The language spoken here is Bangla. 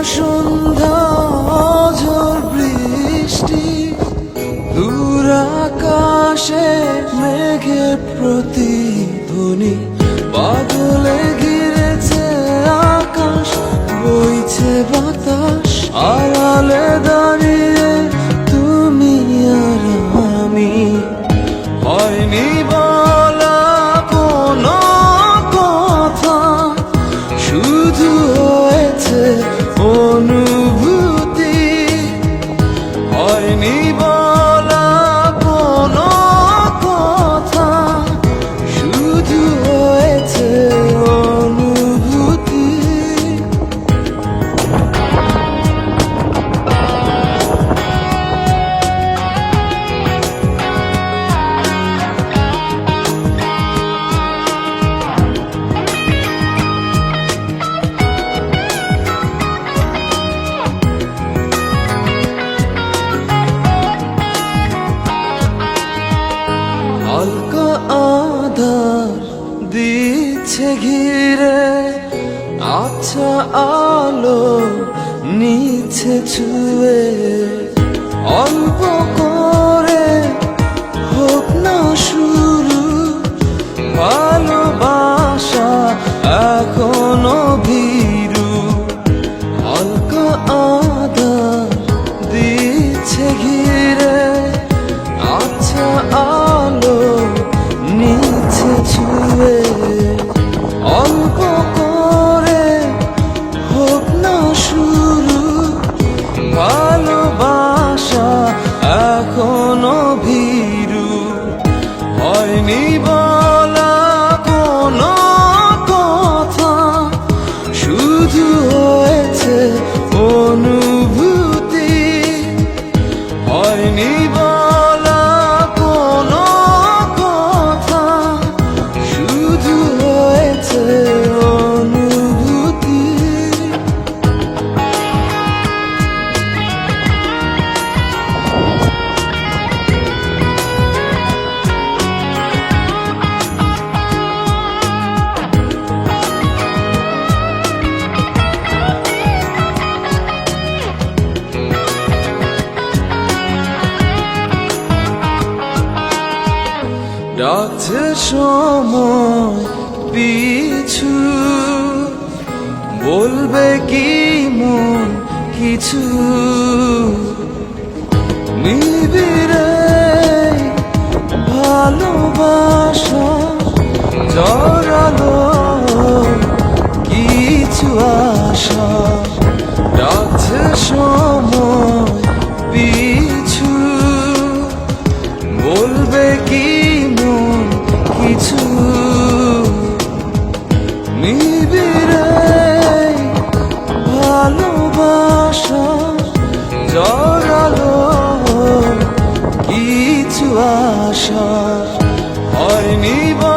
他说。অনুভূতি হয়নি বা ঘিরে আচ্ছা আলো নিচে ছুয়ে অল্প people. ডাকছে সময় পিছু। বলবে কি মন কিছু? নিবিড়ে ভালোবাসা জড়ালো কিছু আশা। ডাকছে সময় even